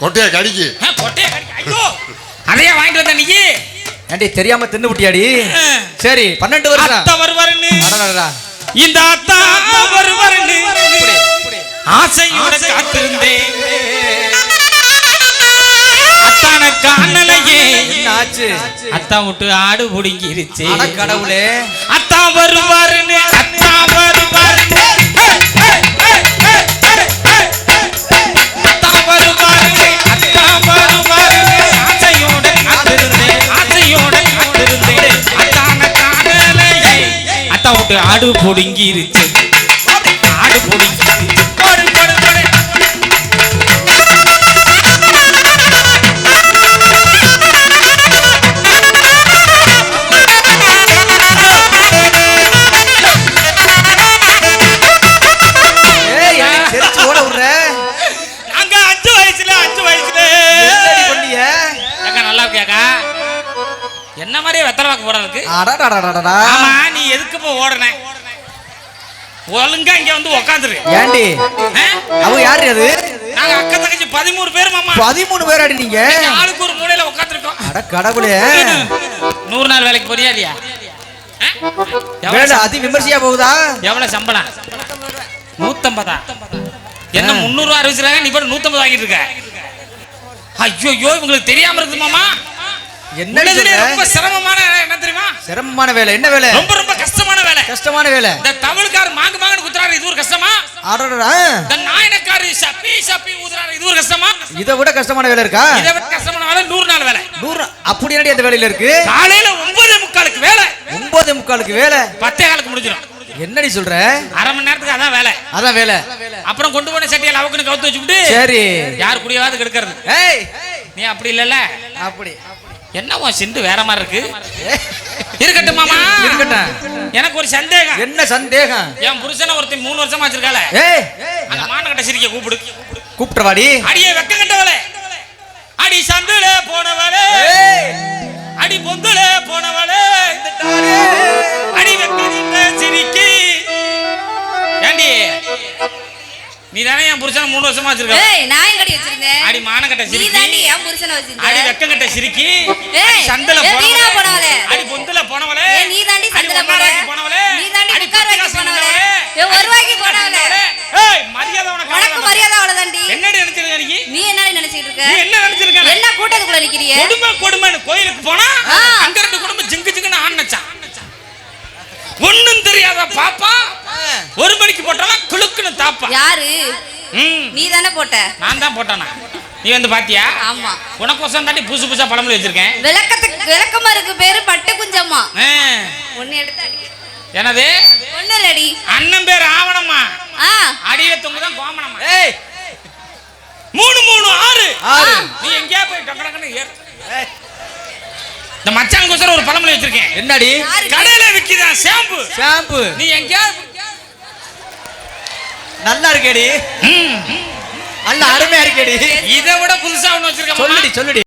கொட்டையை கடிக்கு. ஆ, கொட்டையை கடிக்க. ஐயோ! அதையா வாங்கிட்டு வந்த நீ ஏண்டி தெரியாம தின்னு விட்டியாடி. சரி பன்னெண்டு வருஷம். அத்தா வருவாருன்னு. இந்த அத்தா வருவாருன்னு. ஆசையோட காத்திருந்தேன். அத்தான காணலையே. என்ன ஆச்சு அத்தா விட்டு ஆடு புடுங்கிருச்சு. அட கடவுளே. அத்தா வருவாருன்னு அத்தா வருவாருன்னு அத்தா விட்டு ஆடு புடுங்கிருச்சு ஆடு புடுங்கிருச்சு என்ன மாதிரியே வெத்தலை வாக்கு போட இருக்கு? அடடடடடடா ஆமா நீ எதுக்கு இப்போ ஓடுன ஒழுங்கா இங்க வந்து உக்காந்துரு ஏண்டி? அவ யாரு அது? நாங்க அக்கா தங்கச்சி பதிமூணு பேர் மாமா. பதிமூணு பேர் அடி நீங்க? ஆளுக்கு ஒரு மூலையில உட்காந்துருக்கோம் அட கடவுளே. நூறு நாள் வேலைக்கு போறியா இல்லையா? அதி விமர்சையா போகுதா? எவ்வளவு சம்பளம்? நூத்தம்பதா. என்ன முந்நூறு அறிவிச்சிருக்காங்க நீ போய் நூத்தம்பது வாங்கிட்டு இருக்க. ஐயோ ஐயோ உங்களுக்கு தெரியாம இருக்குது மாமா. சொல்ற? ரொம்ப சிரமமான என்ன தெரியுமா? சிரமமான வேலை. என்ன வேலை? ரொம்ப ரொம்ப கஷ்டமான வேலை. கஷ்டமான வேலை. இந்த தமிழ்கார் மாங்கு மாங்கன்னு குத்துறாரு இது ஒரு கஷ்டமா? அடடடா இந்த நாயனக்காரு சப்பி சப்பி ஊதுறாரு இது ஒரு கஷ்டமா இதை விட கஷ்டமான வேலை இருக்கா இதை விட கஷ்டமான வேலை நூறு நாள் வேலை நூறு அப்படி என்னடி அந்த வேலையில இருக்கு காலையில ஒன்பது முக்காலுக்கு வேலை ஒன்பது முக்காலுக்கு வேலை பத்தே காலுக்கு முடிஞ்சிடும் என்னடி சொல்ற அரை மணி நேரத்துக்கு அதான் வேலை அதான் வேலை அப்புறம் கொண்டு போன சட்டியை லவக்குன்னு கவுத்து வச்சுக்கிட்டு சரி யார் குடியாவது கெடுக்கிறது ஏய் நீ அப்படி இல்லல்ல அப்படி என்ன உன் சிண்டு வேற மாதிரி இருக்கு? இருக்கட்டும் மாமா. இருக்கட்டும். எனக்கு ஒரு சந்தேகம். என்ன சந்தேகம்? என் புருஷனை ஒருத்தன் மூணு வருஷமா வச்சிருக்காள. ஏய். அந்த மானகட்ட சிரிக்க கூப்பிடு. கூப்பிட்டு வாடி அடியே நீ தானே என் புருஷனை மூணு வருஷமா வச்சிருக்க? ஏய் நான் எங்கடி வச்சிருந்தேன் அடி மானகட்ட நீ சிரிக்கி. தாண்டி என் புருஷனை அடி வச்சிருந்த வெக்கங்கட்ட சிரிக்கி. ஏய், சந்தல வீணா போனவளே. அடி பொந்துல போனவளே. ஏய், நீ தாண்டி சந்தல ஒன்னாராய்க்கு போன. போனவளே. நீ தாண்டி காசு போனவளே. ஏய், ஒரு போனவளே. ஏய் மரியாதை உனக்கு உனக்கு அவ்வளவுதான். மரியாதை அவ்வளவுதாண்டி? என்னடி நினைச்சிருக்க நீ? நீ என்ன நினைச்சிட்டு இருக்க நீ என்ன நினைச்சிருக்க? என்ன கூட்டத்துக்குள்ள நிக்கிறிய? கொடுமை கொடுமைன்னு கோயிலுக்கு போனா. அங்க ரெண்டு குடும்பம் ஜிங்கு ஜிங்குன்னு ஆனச்சான் ஒண்ணும் தெரியாத பாப்பா ஒரு மணிக்கு போட்டாலும் கிளுக்குன்னு தாப்பா. யாரு? நீ தானே போட்ட? நான் தான் போட்டானா. நீ வந்து பாத்தியா? ஆமா. உனக்கோசம் தாண்டி புதுசு புதுசா பழமொழி வச்சிருக்கேன். விளக்கத்துக்கு விளக்கமா இருக்கு பேரு பட்டு குஞ்சம்மா. ஒண்ணு எடுத்து அடி. என்னது? ஒண்ணு இல்லடி அண்ணன் பேர் ஆவணம்மா. ஆ. அடியில தொங்குதான் கோமணம்மா. ஏய். மூணு மூணு ஆறு. ஆறு. நீ எங்கேயா போய் டக்கு டக்குன்னு ஏறு. இந்த மச்சானுக்கோசரம் ஒரு பழமொழி வச்சிருக்கேன். என்னடி? கடையில விக்குதான் ஷாம்பு. ஷாம்பு. நீ எங்கேயா நல்லா இருக்கேடி. நல்ல அருமையா இருக்கேடி. இதை விட புதுசா ஒண்ணு வச்சிருக்க சொல்லுடி சொல்லுடி.